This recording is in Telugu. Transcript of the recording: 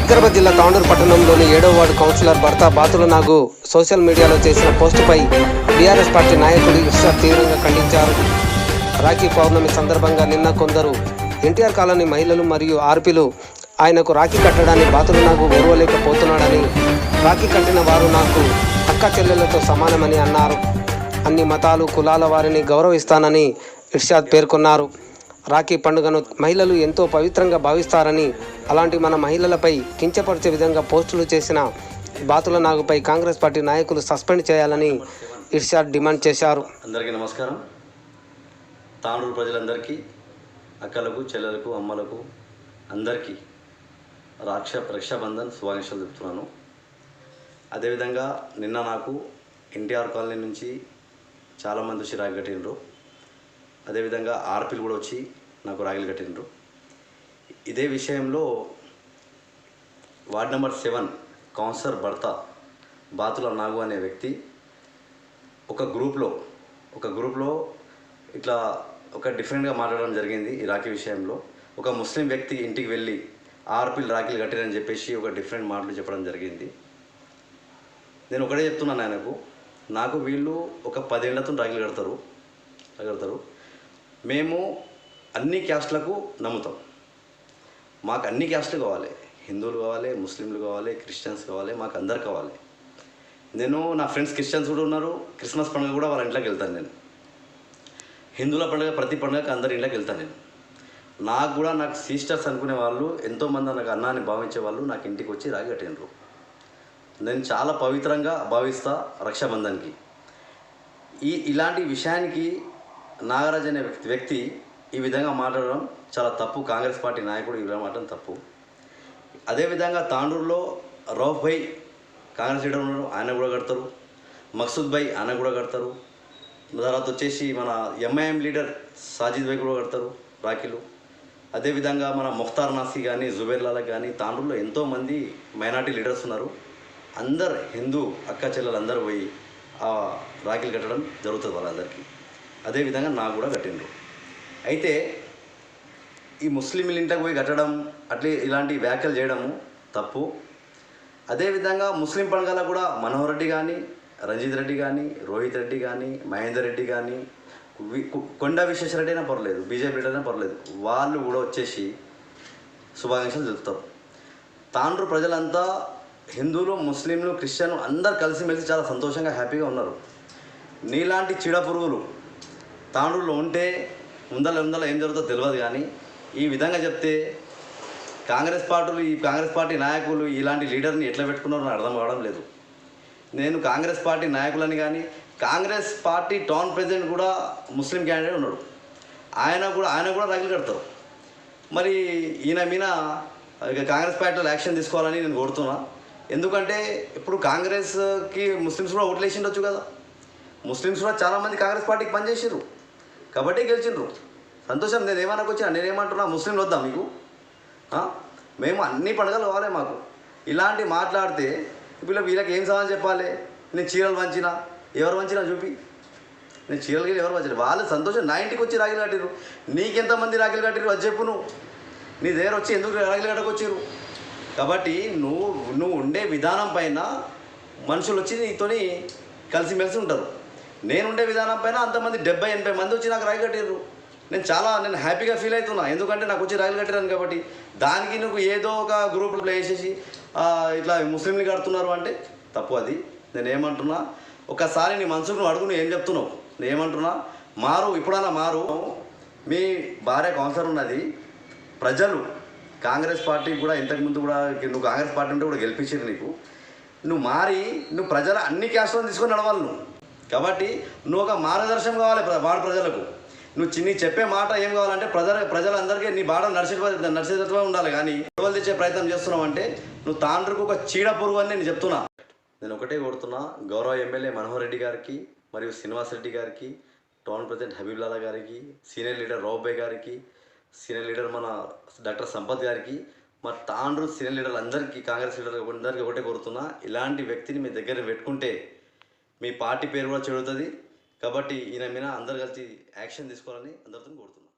హైదరాబాద్ జిల్లా తాండూరు పట్టణంలోని ఏడో వార్డు కౌన్సిలర్ భర్త బాతుల నాగు సోషల్ మీడియాలో చేసిన పోస్టుపై బీఆర్ఎస్ పార్టీ నాయకులు ఇర్షాద్ తీవ్రంగా ఖండించారు. రాఖీ పౌర్ణమి సందర్భంగా నిన్న కొందరు ఎన్టీఆర్ కాలనీ మహిళలు మరియు ఆర్పీలు ఆయనకు రాఖీ కట్టడాన్ని బాతుల నాగు ఓర్వలేకపోతే రాఖీ కట్టిన వారు నాకు అక్క చెల్లెలతో సమానమని అన్నారు. అన్ని మతాలు కులాల వారిని గౌరవిస్తానని ఇర్షాద్ పేర్కొన్నారు. రాఖీ పండుగను మహిళలు ఎంతో పవిత్రంగా భావిస్తారని అలాంటి మన మహిళలపై కించపరిచే విధంగా పోస్టులు చేసిన బాతుల నాగుపై కాంగ్రెస్ పార్టీ నాయకులు సస్పెండ్ చేయాలని ఇర్షాద్ డిమాండ్ చేశారు. అందరికీ నమస్కారం. తాండూరు ప్రజలందరికీ అక్కలకు చెల్లెలకు అమ్మలకు అందరికీ రాక్ష రక్షాబంధన్ శుభాకాంక్షలు చెప్తున్నాను అదేవిధంగా నిన్న నాకు ఎన్టీఆర్ కాలనీ నుంచి చాలామంది వచ్చి రాగి కట్టిండ్రు. అదేవిధంగా ఆర్పీలు కూడా వచ్చి నాకు రాగిలు కట్టిండ్రు. ఇదే విషయంలో వార్డ్ నెంబర్ సెవెన్ కౌన్సిలర్ భర్త బాతుల నాగు అనే వ్యక్తి ఒక గ్రూప్లో ఒక గ్రూప్లో ఇట్లా ఒక డిఫరెంట్గా మాట్లాడడం జరిగింది ఈ రాఖీ విషయంలో. ఒక ముస్లిం వ్యక్తి ఇంటికి వెళ్ళి ఆర్పీలు రాఖీలు కట్టిరని చెప్పేసి ఒక డిఫరెంట్ మాటలు చెప్పడం జరిగింది. నేను ఒకటే చెప్తున్నాను ఆయనకు నాకు వీళ్ళు ఒక పదేళ్ళతో రాగిలు కడతారు. కడతారు. మేము అన్ని క్యాస్ట్లకు నమ్ముతాం. మాకు అన్ని క్యాస్ట్లు కావాలి. హిందువులు కావాలి ముస్లింలు కావాలి క్రిస్టియన్స్ కావాలి మాకు అందరు కావాలి. నేను నా ఫ్రెండ్స్ క్రిస్టియన్స్ కూడా ఉన్నారు. క్రిస్మస్ పండుగ కూడా వాళ్ళ ఇంట్లోకి వెళ్తాను నేను. హిందువుల పండుగ ప్రతి పండుగకి అందరి ఇంట్లోకి వెళ్తాను నేను. నాకు కూడా నాకు సిస్టర్స్ అనుకునే వాళ్ళు ఎంతోమంది నాకు అన్నాన్ని భావించే వాళ్ళు నాకు ఇంటికి వచ్చి రాగి కట్టినరు నేను చాలా పవిత్రంగా భావిస్తా రక్షాబంధన్కి. ఈ ఇలాంటి విషయానికి నాగరాజ్ అనే వ్యక్తి వ్యక్తి ఈ విధంగా మాట్లాడడం చాలా తప్పు. కాంగ్రెస్ పార్టీ నాయకుడు ఇలా మాట్లాడడం తప్పు. అదేవిధంగా తాండూరులో రౌఫ్ భాయ్ కాంగ్రెస్ లీడర్ ఉన్నారు ఆయన కూడా కడతారు. మక్సూద్ భాయ్ ఆయన కూడా కడతారు. తర్వాత వచ్చేసి మన ఎంఐఎం లీడర్ సాజిద్ భాయ్ కూడా కడతారు రాఖీలు. అదేవిధంగా మన ముఖ్తార్ నాసి కానీ జుబేర్ లాలా కానీ తాండూరులో ఎంతోమంది మైనార్టీ లీడర్స్ ఉన్నారు. అందరు హిందూ అక్క చెల్లెలందరూ పోయి ఆ రాఖీలు కట్టడం జరుగుతుంది వాళ్ళందరికీ. అదేవిధంగా నాకు కూడా కట్టిండ్రు. అయితే ఈ ముస్లింల ఇంట్లోకి పోయి కట్టడం అట్లే ఇలాంటి వ్యాఖ్యలు చేయడము తప్పు. అదేవిధంగా ముస్లిం పండుగలో కూడా మనోహర్ రెడ్డి కానీ రంజిత్ రెడ్డి కానీ రోహిత్ రెడ్డి కానీ మహేందర్ రెడ్డి కానీ కొండ విశ్వేశ్వరరెడ్డి అయినా పర్లేదు బీజేపీ అయినా పర్లేదు వాళ్ళు కూడా వచ్చేసి శుభాకాంక్షలు తెలుపుతారు. తాండ్రు ప్రజలంతా హిందువులు ముస్లింలు క్రిస్టియన్లు అందరు కలిసిమెలిసి చాలా సంతోషంగా హ్యాపీగా ఉన్నారు. నీలాంటి చీడ పురుగులు తాండ్రులో ఉంటే ముందల ముందల ఏం జరుగుతుందో తెలియదు కానీ ఈ విధంగా చెప్తే కాంగ్రెస్ పార్టీలు ఈ కాంగ్రెస్ పార్టీ నాయకులు ఇలాంటి లీడర్ని ఎట్లా పెట్టుకున్నారో నాకు అర్థం కావడం లేదు. నేను కాంగ్రెస్ పార్టీ నాయకులని కానీ కాంగ్రెస్ పార్టీ టౌన్ ప్రెసిడెంట్ కూడా ముస్లిం క్యాండిడేట్ ఉన్నాడు. ఆయన కూడా ఆయన కూడా రాగిలు కడతారు. మరి ఈయన మీద కాంగ్రెస్ పార్టీలో యాక్షన్ తీసుకోవాలని నేను కోరుతున్నా. ఎందుకంటే ఇప్పుడు కాంగ్రెస్కి ముస్లిమ్స్ కూడా ఓట్లు వేసిండొచ్చు కదా. ముస్లిమ్స్ కూడా చాలామంది కాంగ్రెస్ పార్టీకి పనిచేసారు కాబట్టి గెలిచిండ్రు సంతోషం నేను ఏమనకు వచ్చినా నేనేమంటున్నా ముస్లింలు వద్దా మీకు? మేము అన్ని పండుగలు కావాలి మాకు. ఇలాంటి మాట్లాడితే ఇప్పుడు వీళ్ళకి ఏం సమాధానం చెప్పాలి? నేను చీరలు వంచినా ఎవరు వంచినా చూపి. నేను చీరలు గిరి ఎవరు వంచిన వాళ్ళు సంతోషం నా ఇంటికి వచ్చి రాగిలు కట్టిరు నీకెంతమంది రాగిలు కట్టిరు అది చెప్పు నువ్వు. నీ దగ్గర వచ్చి ఎందుకు రాగిలు కట్టకొచ్చిరు కాబట్టి నువ్వు నువ్వు ఉండే విధానం పైన మనుషులు వచ్చి నీతోని కలిసిమెలిసి ఉంటారు. నేను ఉండే విధానం పైన అంతమంది డెబ్బై ఎనభై మంది వచ్చి నాకు రాయి కట్టారు నేను చాలా నేను హ్యాపీగా ఫీల్ అవుతున్నా ఎందుకంటే నాకు వచ్చి రాగిలు కట్టారు కాబట్టి. దానికి నువ్వు ఏదో ఒక గ్రూప్లో వేసేసి ఆ, ఇట్లా ముస్లింలు కడుతున్నారు అంటే తప్పు అది. నేను ఏమంటున్నా ఒకసారి నీ మనసుకు నువ్వు అడుగు నువ్వు ఏం చెప్తున్నావు? నేను ఏమంటున్నా మారు ఇప్పుడన్నా మారు. మీ భార్య కౌన్సర్ ఉన్నది ప్రజలు. కాంగ్రెస్ పార్టీ కూడా ఇంతకుముందు కూడా నువ్వు కాంగ్రెస్ పార్టీ ఉంటే కూడా గెలిపించారు నీకు. నువ్వు మారి నువ్వు ప్రజల అన్ని క్యాస్ట్లను తీసుకొని నడవాలి నువ్వు. కాబట్టి నువ్వు ఒక మార్గదర్శనం కావాలి ప్ర- ప్రజలకు. నువ్వు చిన్ని చెప్పే మాట ఏం కావాలంటే ప్రజల ప్రజలందరికీ నీ బాడ నడిచే నడిచేటట్టుగా ఉండాలి. కానీ గొడవలు తెచ్చే ప్రయత్నం చేస్తున్నావు అంటే నువ్వు తాండ్రకు ఒక చీడ పురుగు అని నేను చెప్తున్నా. నేను ఒకటే కోరుతున్నా గౌరవ ఎమ్మెల్యే మనోహర్ రెడ్డి గారికి మరియు శ్రీనివాస్ రెడ్డి గారికి టౌన్ ప్రెసిడెంట్ హబీబ్లాలా గారికి సీనియర్ లీడర్ రావుబాయ్ గారికి సీనియర్ లీడర్ మన డాక్టర్ సంపత్ గారికి మా తాండ్రు సీనియర్ లీడర్లు అందరికీ కాంగ్రెస్ లీడర్ అందరికీ ఒకటే కోరుతున్నా ఇలాంటి వ్యక్తిని మీ దగ్గర పెట్టుకుంటే మీ పార్టీ పేరు కూడా చెడుతుంది. కాబట్టి ఈయన మీద అందరు కలిసి యాక్షన్ తీసుకోవాలని అందరితో కోరుతున్నాను